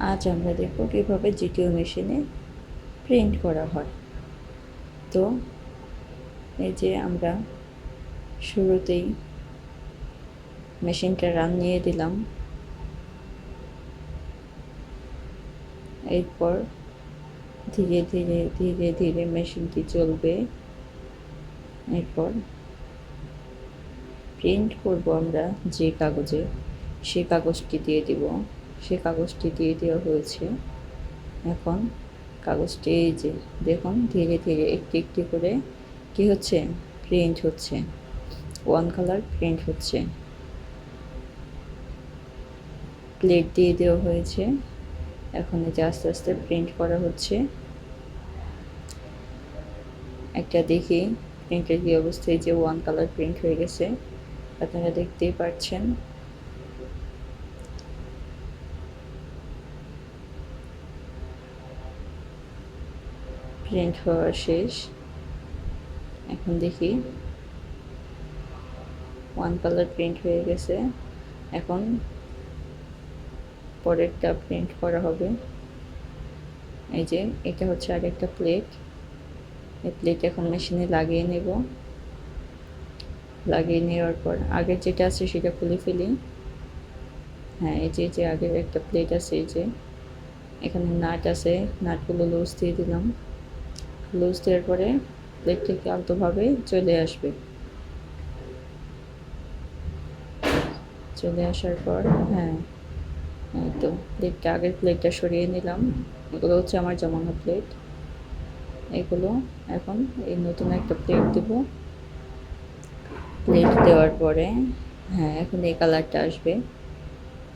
আজ আমরা দেখব কীভাবে জিটিও মেশিনে প্রিন্ট করা হয়। তো, এই যে আমরা শুরুতেই মেশিনটা রান নিয়ে দিলাম। এরপর ধীরে ধীরে ধীরে ধীরে মেশিনটি চলবে। এরপর প্রিন্ট করব আমরা যে কাগজে, সে কাগজটি দিয়ে দিব। সে কাগজটি দিয়ে দেওয়া হয়েছে। এখন কাগজটি এই যে, দেখুন, ধীরে ধীরে একটি একটি করে কি হচ্ছে? প্রিন্ট হচ্ছে। ওয়ান কালার প্রিন্ট হচ্ছে। প্লেট দিয়ে দেওয়া হয়েছে। এখন এই যে আস্তে আস্তে প্রিন্ট করা হচ্ছে। একটা দেখি, প্রিন্টের কি অবস্থায় যে ওয়ান কালার প্রিন্ট হয়ে গেছে। আপনারা দেখতেই পাচ্ছেন প্রিন্ট হওয়া শেষ। এখন দেখি। ওয়ান কালার প্রিন্ট হয়ে গেছে। এখন পরেরটা প্রিন্ট করা হবে। এই যে, এটা হচ্ছে আর একটা প্লেট এই প্লেট এখন মেশিনে লাগিয়ে নেব। লাগিয়ে নেওয়ার পর আগের যেটা আছে সেটা খুলে ফেলি। হ্যাঁ এই যে যে, আগের একটা প্লেট আছে, এই যে। এখানে নাট আছে। নাটগুলো লুজ দিয়ে দিলাম। লুজ দেওয়ার পরে প্লেট থেকে আলতোভাবে চলে আসবে। চলে আসার পর হ্যাঁ এই তো প্লেটটা আগের প্লেটটা সরিয়ে নিলাম। এগুলো হচ্ছে আমার জমানো প্লেট এগুলো এখন এই নতুন একটা প্লেট দেব। প্লেট দেওয়ার পরে হ্যাঁ এখন এই কালারটা আসবে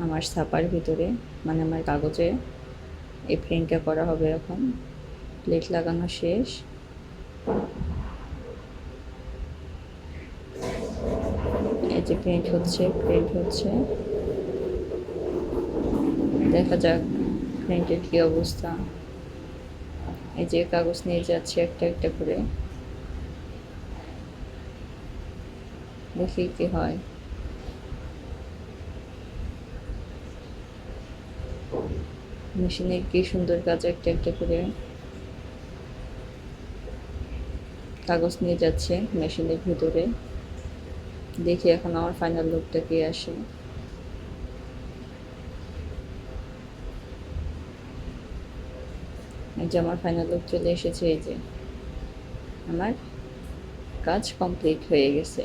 আমার ছাপার ভিতরে মানে আমার কাগজে। এই প্রিন্টটা করা হবে এখন। প্লেট লাগানো শেষ। এই যে প্রিন্ট হচ্ছে প্রিন্ট হচ্ছে। দেখা যাক প্রিন্টের কী অবস্থা। এই যে কাগজ নিয়ে যাচ্ছে একটা একটা করে। দেখি কি হয়। মেশিনে কি সুন্দর কাজ একটা একটা করে। কাগজ নিয়ে যাচ্ছে মেশিনের ভিতরে। দেখি এখন আমার ফাইনাল লুকটা কে আসে। এই যে আমার ফাইনাল লুক চলে এসেছে, এই যে। আমার কাজ কমপ্লিট হয়ে গেছে।